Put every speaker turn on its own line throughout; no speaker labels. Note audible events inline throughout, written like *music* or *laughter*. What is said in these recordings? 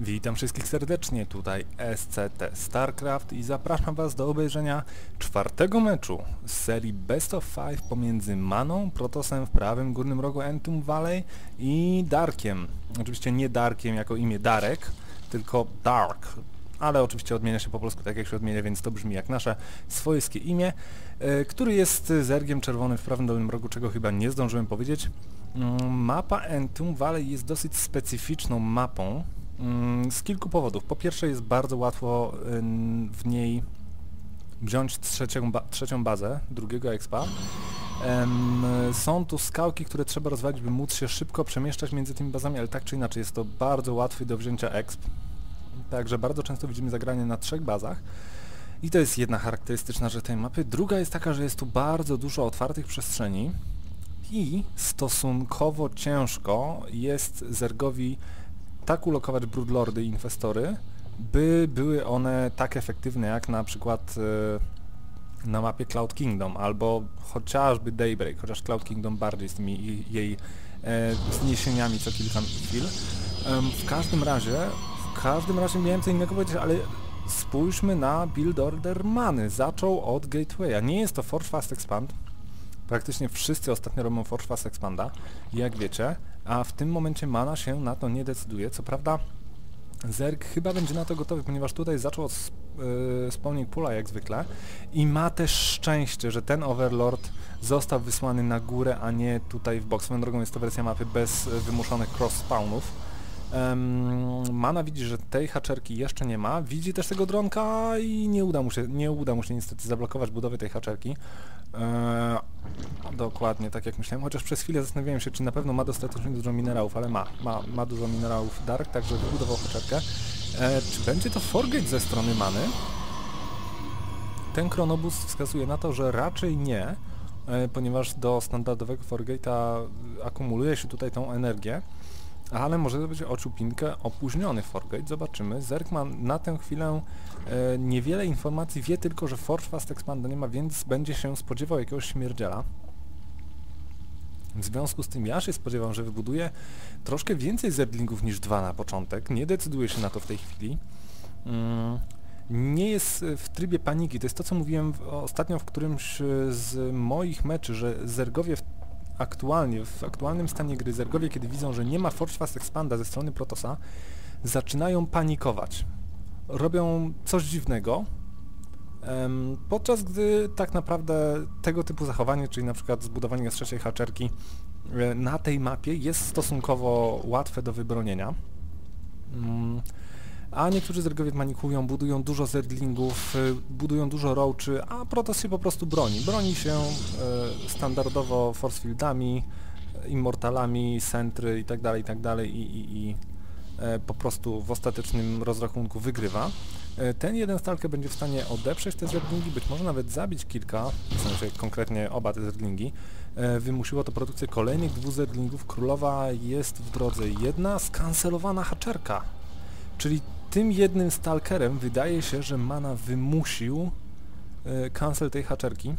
Witam wszystkich serdecznie, tutaj SCT StarCraft i zapraszam Was do obejrzenia czwartego meczu z serii Best of Five pomiędzy Maną, Protosem w prawym górnym rogu Entum Valley i Darkiem. Oczywiście nie Darkiem jako imię Darek, tylko Dark, ale oczywiście odmienia się po polsku tak jak się odmienia, więc to brzmi jak nasze swojskie imię, e, który jest zergiem czerwonym w prawym dolnym rogu, czego chyba nie zdążyłem powiedzieć. Mm, Mapa Entum Valley jest dosyć specyficzną mapą, z kilku powodów. Po pierwsze jest bardzo łatwo w niej wziąć trzecią, ba trzecią bazę drugiego expa. są tu skałki, które trzeba rozwalić, by móc się szybko przemieszczać między tymi bazami, ale tak czy inaczej jest to bardzo łatwy do wzięcia exp. Także bardzo często widzimy zagranie na trzech bazach. I to jest jedna charakterystyczna rzecz tej mapy. Druga jest taka, że jest tu bardzo dużo otwartych przestrzeni i stosunkowo ciężko jest zergowi tak ulokować broodlordy i inwestory, by były one tak efektywne jak na przykład e, na mapie Cloud Kingdom albo chociażby Daybreak, chociaż Cloud Kingdom bardziej z tymi jej e, zniesieniami co kilka chwil. w każdym razie, w każdym razie miałem co innego powiedzieć, ale spójrzmy na build order many. Zaczął od Gatewaya. Nie jest to Forge Fast Expand. Praktycznie wszyscy ostatnio robią Forge Fast Expanda, jak wiecie, a w tym momencie mana się na to nie decyduje. Co prawda Zerg chyba będzie na to gotowy, ponieważ tutaj zaczął od yy, spawning pula jak zwykle i ma też szczęście, że ten Overlord został wysłany na górę, a nie tutaj w box. Swoją drogą jest to wersja mapy bez wymuszonych cross spawnów. Um, Mana widzi, że tej haczerki jeszcze nie ma, widzi też tego dronka i nie uda mu się, nie uda mu się niestety zablokować budowy tej haczerki. Eee, dokładnie tak jak myślałem, chociaż przez chwilę zastanawiałem się, czy na pewno ma dostatecznie dużo minerałów, ale ma, ma, ma dużo minerałów Dark, także wybudował haczerkę. Eee, czy będzie to forgate ze strony Many? Ten Chronobus wskazuje na to, że raczej nie, e, ponieważ do standardowego forgate'a akumuluje się tutaj tą energię ale może to być oczupinkę opóźniony Forgate, zobaczymy. Zerkman na tę chwilę e, niewiele informacji wie tylko, że Forge Fast Expanda nie ma, więc będzie się spodziewał jakiegoś śmierdziela. W związku z tym ja się spodziewam, że wybuduje troszkę więcej zerdlingów niż dwa na początek. Nie decyduje się na to w tej chwili. Mm, nie jest w trybie paniki. To jest to, co mówiłem ostatnio w którymś z moich meczy, że zergowie w aktualnie, w aktualnym stanie gry zergowie, kiedy widzą, że nie ma Forge Fast Expanda ze strony Protosa, zaczynają panikować. Robią coś dziwnego, podczas gdy tak naprawdę tego typu zachowanie, czyli na przykład zbudowanie z trzeciej haczerki e, na tej mapie jest stosunkowo łatwe do wybronienia. A niektórzy zergowie manikują, budują dużo zerdlingów, y, budują dużo roachy, a Protoss się po prostu broni. Broni się y, standardowo force fieldami, immortalami, centry itd., tak itd. Tak i, i, i e, po prostu w ostatecznym rozrachunku wygrywa. E, ten jeden stalker będzie w stanie odeprzeć te zerdlingi, być może nawet zabić kilka, w sensie konkretnie oba te zerdlingi. E, wymusiło to produkcję kolejnych dwóch zerdlingów. Królowa jest w drodze jedna skancelowana haczerka. Czyli tym jednym stalkerem wydaje się, że Mana wymusił e, cancel tej haczerki.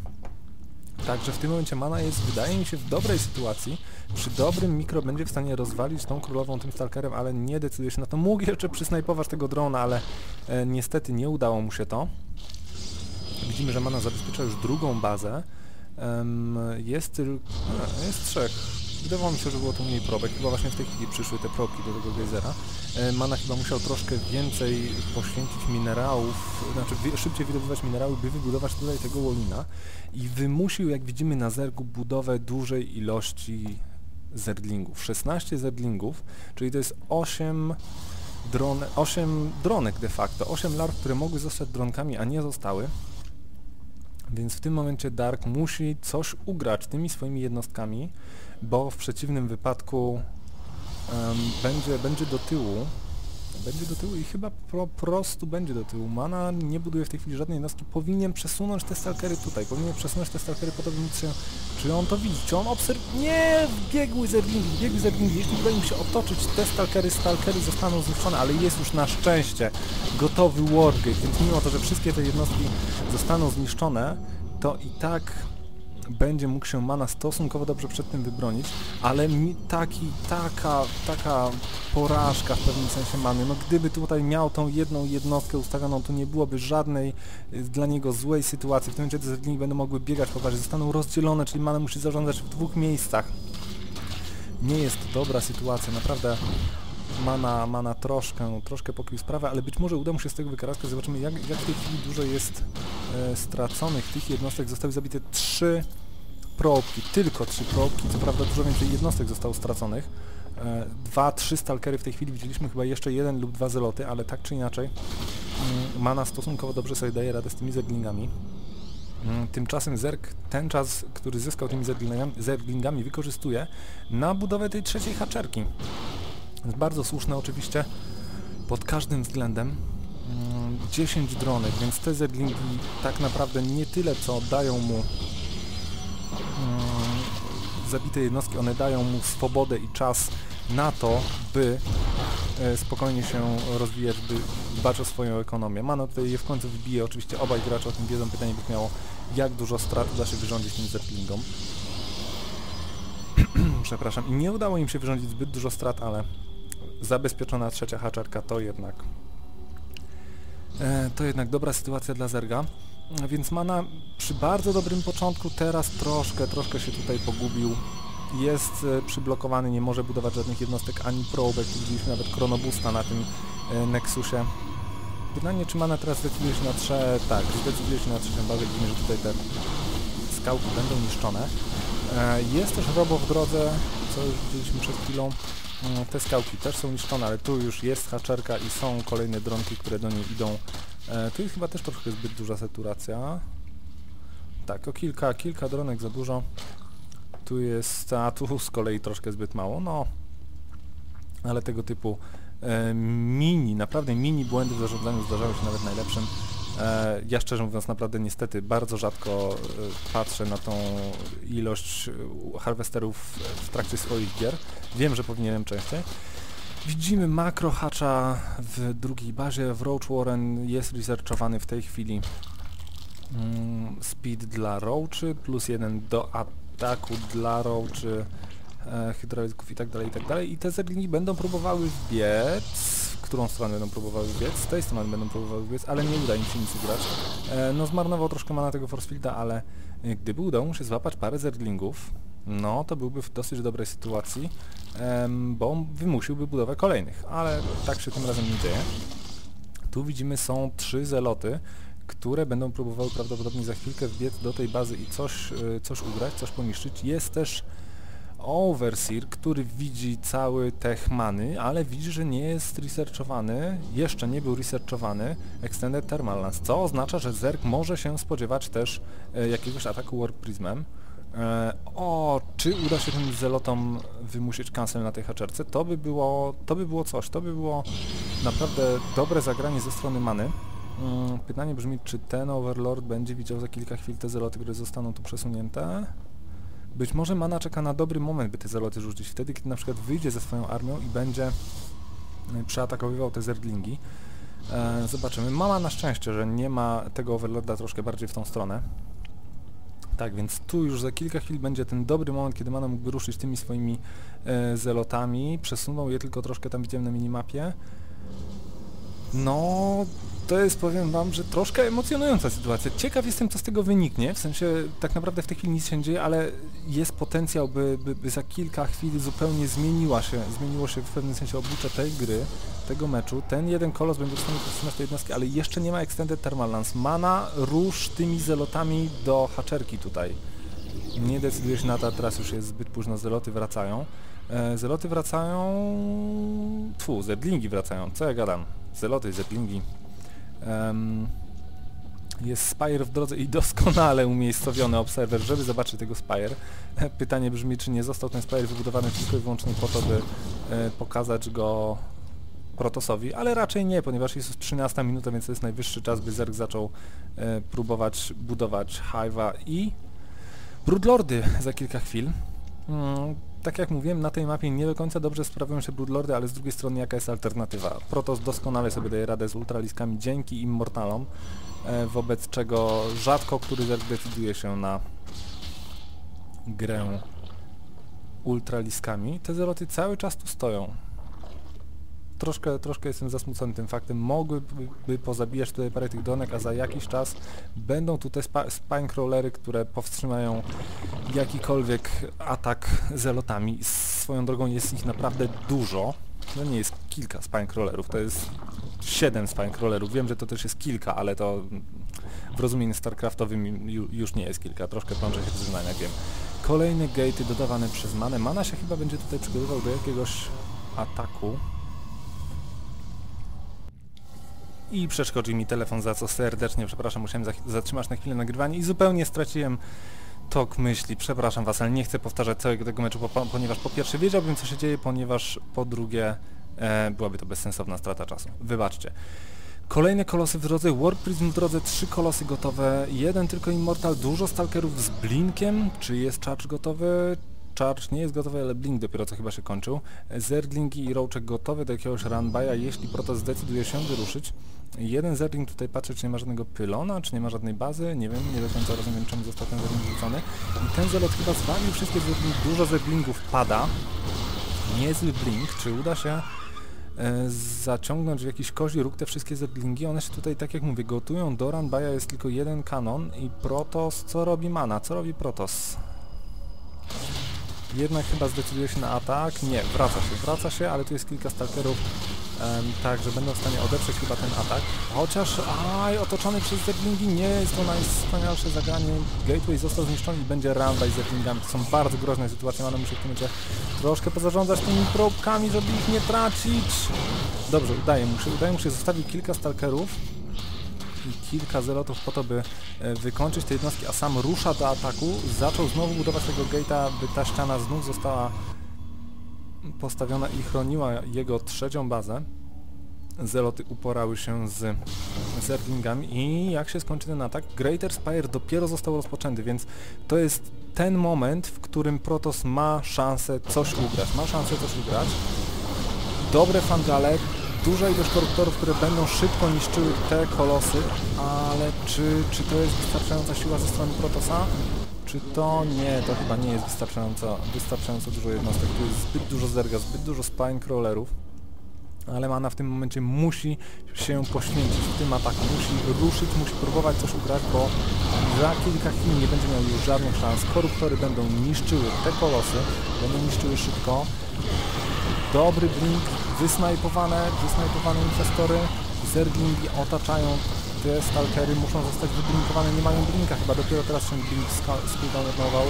Także w tym momencie Mana jest, wydaje mi się, w dobrej sytuacji. Przy dobrym mikro będzie w stanie rozwalić tą królową tym stalkerem, ale nie decyduje się na to. Mógł jeszcze przysnajpować tego drona, ale e, niestety nie udało mu się to. Widzimy, że Mana zabezpiecza już drugą bazę. Jest, jest trzech Wydawało mi się, że było to mniej probek. Chyba właśnie w tej chwili przyszły te probki do tego gejzera. E, Mana chyba musiał troszkę więcej poświęcić minerałów, znaczy szybciej wydobywać minerały, by wybudować tutaj tego Wolina i wymusił, jak widzimy na zergu, budowę dużej ilości zerdlingów. 16 zerdlingów, czyli to jest 8 dron, 8 dronek de facto, 8 larw, które mogły zostać dronkami, a nie zostały. Więc w tym momencie Dark musi coś ugrać tymi swoimi jednostkami, bo w przeciwnym wypadku um, będzie, będzie do tyłu będzie do tyłu i chyba po prostu będzie do tyłu. Mana nie buduje w tej chwili żadnej jednostki. Powinien przesunąć te stalkery tutaj. Powinien przesunąć te stalkery po to, by móc się... Czy on to widzi? Czy on obserwuje? Nie! Biegły zerlingi, biegły zerlingi. Jeśli uda im się otoczyć te stalkery, stalkery zostaną zniszczone, ale jest już na szczęście gotowy Wargate, więc mimo to, że wszystkie te jednostki zostaną zniszczone, to i tak będzie mógł się Mana stosunkowo dobrze przed tym wybronić, ale mi taki, taka, taka porażka w pewnym sensie Many, no gdyby tutaj miał tą jedną jednostkę ustawioną, to nie byłoby żadnej y, dla niego złej sytuacji, w tym momencie te będą mogły biegać po zostaną rozdzielone, czyli Mana musi zarządzać w dwóch miejscach. Nie jest to dobra sytuacja, naprawdę mana, mana troszkę, troszkę pokrył sprawę, ale być może uda mu się z tego wykaraskać. Zobaczymy jak, jak w tej chwili dużo jest e, straconych tych jednostek. Zostały zabite trzy probki, tylko trzy probki, co prawda dużo więcej jednostek zostało straconych. E, dwa, trzy stalkery w tej chwili widzieliśmy, chyba jeszcze jeden lub dwa zeloty, ale tak czy inaczej mm, mana stosunkowo dobrze sobie daje radę z tymi zerglingami. Mm, tymczasem Zerg ten czas, który zyskał tymi zerglingami, zerglingami wykorzystuje na budowę tej trzeciej haczerki. Jest bardzo słuszne oczywiście pod każdym względem. 10 mm, dronek, więc te zerglingi tak naprawdę nie tyle co dają mu zabite jednostki, one dają mu swobodę i czas na to, by e, spokojnie się rozwijać, by dbać o swoją ekonomię. Mano tutaj je w końcu wybije, oczywiście obaj gracze o tym wiedzą, pytanie by miało, jak dużo strat da się wyrządzić tym zerglingom. *clears throat* Przepraszam. I nie udało im się wyrządzić zbyt dużo strat, ale zabezpieczona trzecia haczarka to jednak e, to jednak dobra sytuacja dla Zerga. Więc Mana przy bardzo dobrym początku teraz troszkę, troszkę się tutaj pogubił. Jest e, przyblokowany, nie może budować żadnych jednostek ani probek, widzieliśmy nawet Chronobusta na tym e, Nexusie. Pytanie, czy Mana teraz zdecyduje się na trzech... Tak, zdecyduje się na trzecią bazę, widzimy, że tutaj te skałki będą niszczone. E, jest też Robo w drodze, co już widzieliśmy przed chwilą. Mm, te skałki też są niszczone, ale tu już jest haczerka i są kolejne dronki, które do niej idą. E, tu jest chyba też troszkę zbyt duża saturacja. Tak, o kilka, kilka dronek za dużo. Tu jest, a tu z kolei troszkę zbyt mało, no. Ale tego typu e, mini, naprawdę mini błędy w zarządzaniu zdarzały się nawet najlepszym. E, ja szczerze mówiąc naprawdę niestety bardzo rzadko e, patrzę na tą ilość e, harvesterów w trakcie swoich gier. Wiem, że powinienem częściej. Widzimy makro hatcha w drugiej bazie. W Roach Warren jest researchowany w tej chwili mm, speed dla Roachy, plus jeden do ataku dla Roachy, e, hydraulików i tak dalej, i tak dalej. I te zerglini będą próbowały wbiec którą stronę będą próbowały biec, z tej strony będą próbowały biec, ale nie uda im się nic ugrać. E, no zmarnował troszkę mana tego forcefielda, ale e, gdyby udało mu się złapać parę zerglingów, no to byłby w dosyć dobrej sytuacji, bo wymusiłby budowę kolejnych, ale tak się tym razem nie dzieje. Tu widzimy są trzy zeloty, które będą próbowały prawdopodobnie za chwilkę wbiec do tej bazy i coś, e, coś ugrać, coś poniszczyć. Jest też Overseer, który widzi cały tech many, ale widzi, że nie jest researchowany, jeszcze nie był researchowany Extended Thermal Lance, co oznacza, że Zerg może się spodziewać też e, jakiegoś ataku Warp Prismem. E, o, czy uda się tym zelotom wymusić cancel na tej haczerce? To by było, to by było coś, to by było naprawdę dobre zagranie ze strony many. Mm, pytanie brzmi, czy ten Overlord będzie widział za kilka chwil te zeloty, które zostaną tu przesunięte? Być może Mana czeka na dobry moment, by te zaloty rzucić. Wtedy, kiedy na przykład wyjdzie ze swoją armią i będzie e, przeatakowywał te zerdlingi. E, zobaczymy. Mama na szczęście, że nie ma tego overlorda troszkę bardziej w tą stronę. Tak, więc tu już za kilka chwil będzie ten dobry moment, kiedy Mana mógłby ruszyć tymi swoimi e, zelotami. Przesunął je tylko troszkę tam widziałem na minimapie. No, to jest, powiem wam, że troszkę emocjonująca sytuacja. Ciekaw jestem, co z tego wyniknie, w sensie tak naprawdę w tej chwili nic się nie dzieje, ale jest potencjał, by, by, by za kilka chwil zupełnie zmieniła się, zmieniło się w pewnym sensie oblicze tej gry, tego meczu. Ten jeden kolos będzie w stanie powstrzymać tej jednostki, ale jeszcze nie ma Extended Thermal Lance. Mana, rusz tymi zelotami do haczerki tutaj. Nie decyduje się na to, teraz już jest zbyt późno, zeloty wracają. E, zeloty wracają... Tfu, zedlingi wracają, co ja gadam? Zeloty, zedlingi, Um, jest Spire w drodze i doskonale umiejscowiony obserwer, żeby zobaczyć tego Spire. *laughs* Pytanie brzmi, czy nie został ten Spire wybudowany tylko i wyłącznie po to, by e, pokazać go Protosowi, ale raczej nie, ponieważ jest 13 minuta, więc to jest najwyższy czas, by Zerg zaczął e, próbować budować Hive'a i Broodlordy za kilka chwil. Mm, tak jak mówiłem, na tej mapie nie do końca dobrze sprawują się Broodlordy, ale z drugiej strony jaka jest alternatywa? Protoss doskonale sobie daje radę z ultraliskami dzięki Immortalom, e, wobec czego rzadko który zerk decyduje się na grę ultraliskami, te zeloty cały czas tu stoją. Troszkę, troszkę jestem zasmucony tym faktem. Mogłyby pozabijać tutaj parę tych donek, a za jakiś czas będą tutaj spinecrawlery, które powstrzymają jakikolwiek atak zelotami. Swoją drogą jest ich naprawdę dużo. To nie jest kilka spinecrawlerów, to jest 7 spinecrawlerów. Wiem, że to też jest kilka, ale to w rozumieniu StarCraftowym już nie jest kilka. Troszkę plączę się w zeznaniach, wiem. Kolejne gatey dodawane przez Manę. Mana się chyba będzie tutaj przygotowywał do jakiegoś ataku. I przeszkodzi mi telefon, za co serdecznie przepraszam, musiałem zatrzymać na chwilę nagrywanie i zupełnie straciłem tok myśli. Przepraszam Was, ale nie chcę powtarzać całego tego meczu, ponieważ po pierwsze wiedziałbym co się dzieje, ponieważ po drugie e, byłaby to bezsensowna strata czasu. Wybaczcie. Kolejne kolosy w drodze, Warp Prism w drodze, trzy kolosy gotowe, jeden tylko Immortal, dużo stalkerów z Blinkiem, czy jest charge gotowy? Charge nie jest gotowy, ale Blink dopiero co chyba się kończył. Zerdlingi i Roachek gotowe do jakiegoś runby'a, jeśli Protoss zdecyduje się wyruszyć. Jeden Zerdling tutaj patrzy, czy nie ma żadnego pylona, czy nie ma żadnej bazy, nie wiem, nie do końca rozumiem, czemu został ten Zerdling wrzucony. I ten Zelot chyba zwalił wszystkie Zerdlingi, dużo Zerdlingów pada. Niezły Blink, czy uda się E, zaciągnąć w jakiś kozi róg te wszystkie zedlingi, one się tutaj, tak jak mówię, gotują do Ranbaja jest tylko jeden kanon i Protos, co robi Mana? Co robi Protos? Jednak chyba zdecyduje się na atak. Nie, wraca się, wraca się, ale tu jest kilka stalkerów, tak, że będą w stanie odeprzeć chyba ten atak. Chociaż, aj, otoczony przez zerglingi, nie jest to najwspanialsze zagranie. Gateway został zniszczony i będzie runda z zerglingami. To są bardzo groźne sytuacje, ale muszę w tym momencie troszkę pozarządzać tymi probkami, żeby ich nie tracić. Dobrze, udaje mu się, udaje mu się, zostawił kilka stalkerów i kilka zelotów po to, by e, wykończyć te jednostki, a sam rusza do ataku, zaczął znowu budować tego gate'a, by ta ściana znów została postawiona i chroniła jego trzecią bazę. Zeloty uporały się z zerglingami i jak się skończy ten atak, Greater Spire dopiero został rozpoczęty, więc to jest ten moment, w którym Protoss ma szansę coś ugrać. Ma szansę coś ugrać. Dobre fangale, duża ilość koruptorów, które będą szybko niszczyły te kolosy, ale czy, czy to jest wystarczająca siła ze strony Protosa? Czy to nie, to chyba nie jest wystarczająco, wystarczająco dużo jednostek. Tu jest zbyt dużo zerga, zbyt dużo spine crawlerów. Ale Mana w tym momencie musi się poświęcić w tym ataku, musi ruszyć, musi próbować coś ugrać, bo za kilka chwil nie będzie miał już żadnych szans. Koruptory będą niszczyły te kolosy, będą niszczyły szybko. Dobry blink, wysnajpowane, wysnajpowane infestory, zerglingi otaczają te stalkery, muszą zostać wyblinkowane, nie mają blinka, chyba dopiero teraz się blink skudownował.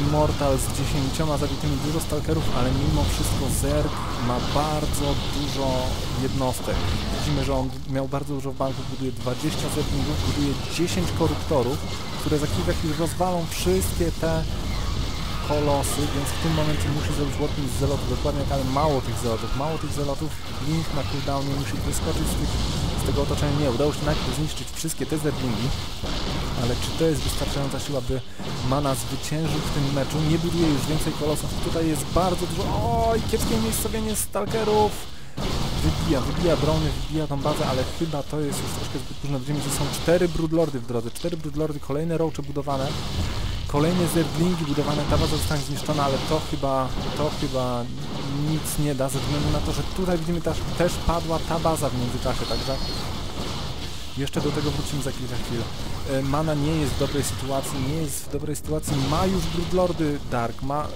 Immortal z dziesięcioma zabitymi, dużo stalkerów, ale mimo wszystko Zerg ma bardzo dużo jednostek. Widzimy, że on miał bardzo dużo w banku, buduje 20 zerglingów, buduje 10 koruptorów, które za kilka chwil rozwalą wszystkie te kolosy, więc w tym momencie musi zrobić łotnik z zelotów, dokładnie jak, ale mało tych zelotów, mało tych zelotów, Link na cooldownie musi wyskoczyć z, tych, z tego otoczenia, nie, udało się najpierw zniszczyć wszystkie te zerglingi, ale czy to jest wystarczająca siła, by Mana zwyciężył w tym meczu, nie buduje już więcej kolosów, tutaj jest bardzo dużo, oj, kiepskie umiejscowienie stalkerów, wybija, wybija drony, wybija tą bazę, ale chyba to jest już troszkę zbyt późno. Widzimy, że są cztery Broodlordy w drodze, cztery Broodlordy, kolejne roache budowane. Kolejne zerdlingi budowane, ta baza zostanie zniszczona, ale to chyba, to chyba nic nie da, ze względu na to, że tutaj widzimy też, też padła ta baza w międzyczasie, także jeszcze do tego wrócimy za kilka chwil. E, Mana nie jest w dobrej sytuacji, nie jest w dobrej sytuacji, ma już Broodlordy Dark, ma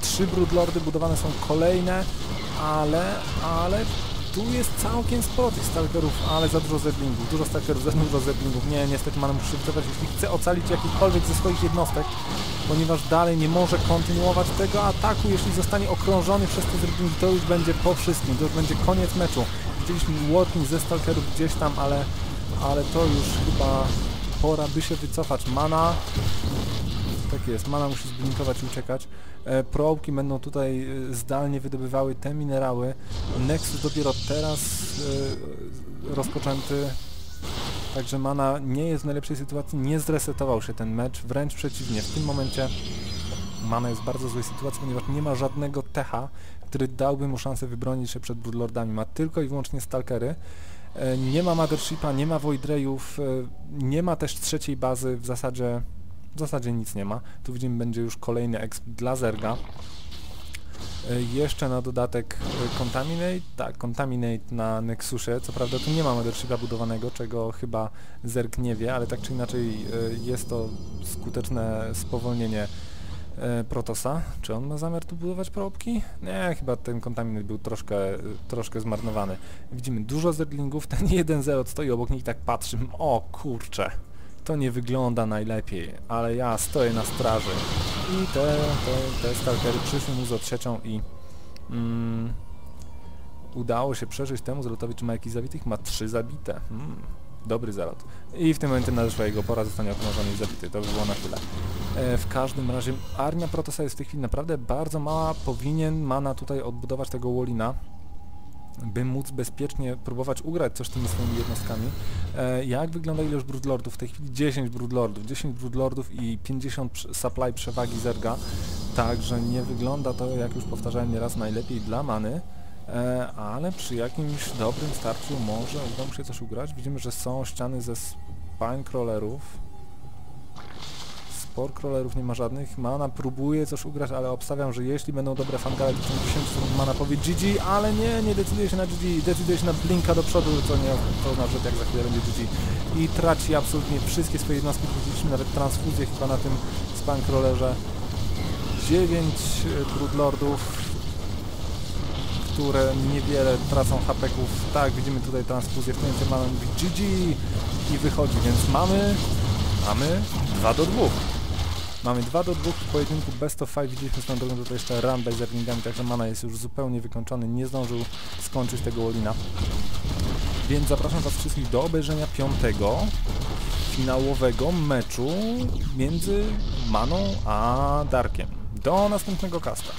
trzy Broodlordy, budowane są kolejne, ale, ale tu jest całkiem sporo tych stalkerów, ale za dużo zeblingów, dużo stalkerów, za dużo zeblingów. Nie, niestety Mana musi wycofać, jeśli chce ocalić jakikolwiek ze swoich jednostek, ponieważ dalej nie może kontynuować tego ataku, jeśli zostanie okrążony przez te zeblingi, to już będzie po wszystkim, to już będzie koniec meczu. Widzieliśmy walking ze stalkerów gdzieś tam, ale, ale to już chyba pora by się wycofać. Mana tak jest, mana musi zblinkować i uciekać. E, prołki będą tutaj e, zdalnie wydobywały te minerały. Nexus dopiero teraz e, rozpoczęty. Także mana nie jest w najlepszej sytuacji, nie zresetował się ten mecz, wręcz przeciwnie. W tym momencie mana jest w bardzo złej sytuacji, ponieważ nie ma żadnego techa, który dałby mu szansę wybronić się przed Broodlordami. Ma tylko i wyłącznie Stalkery. E, nie ma Mothershipa, nie ma Void Rayów, e, nie ma też trzeciej bazy w zasadzie w zasadzie nic nie ma. Tu widzimy będzie już kolejny exp dla Zerga. E, Jeszcze na dodatek e, Contaminate, tak, Contaminate na Nexusie, co prawda tu nie ma mothershipa budowanego, czego chyba Zerg nie wie, ale tak czy inaczej e, jest to skuteczne spowolnienie Protosa. Czy on ma zamiar tu budować probki? Nie, chyba ten Contaminate był troszkę, troszkę zmarnowany. Widzimy dużo Zerglingów, ten *laughs* 1-0 stoi obok nich i tak patrzy, o kurcze, to nie wygląda najlepiej, ale ja stoję na straży. I te, te, te stalkery przyszły mu z odsieczą i mm, udało się przeżyć temu zalotowi, czy ma jakiś zabitych? Ma trzy zabite. Mm, dobry zalot. I w tym momencie nadeszła jego pora, zostanie obnożony i zabity. To by było na tyle. E, w każdym razie armia Protosa jest w tej chwili naprawdę bardzo mała. Powinien Mana tutaj odbudować tego Wolina by móc bezpiecznie próbować ugrać coś tymi swoimi jednostkami. E, jak wygląda ilość Broodlordów? W tej chwili 10 Broodlordów, 10 Broodlordów i 50 przy- supply przewagi Zerga, także nie wygląda to, jak już powtarzałem nieraz, najlepiej dla Many, e, ale przy jakimś dobrym starciu może uda mu się coś ugrać. Widzimy, że są ściany ze Spine Crawlerów, Crawlerów nie ma żadnych. Mana próbuje coś ugrać, ale obstawiam, że jeśli będą dobre fangale, to w ciągu 10 sekund Mana powie GG, ale nie, nie decyduje się na GG, decyduje się na blinka do przodu, co nie to oznacza, że jak za chwilę będzie GG. I traci absolutnie wszystkie swoje jednostki, widzieliśmy nawet transfuzję chyba na tym Spine Crawlerze. 9 Broodlordów, które niewiele tracą hapeków. Tak, widzimy tutaj transfuzję, w momencie mamy GG i wychodzi, więc mamy, mamy 2 do 2. Mamy 2 do 2 w pojedynku best of 5, widzieliśmy swoją drogą tutaj jeszcze Randa z Erlingami, także mana jest już zupełnie wykończony, nie zdążył skończyć tego Wolina. Więc zapraszam Was wszystkich do obejrzenia piątego finałowego meczu między Maną a Darkiem. Do następnego kasta.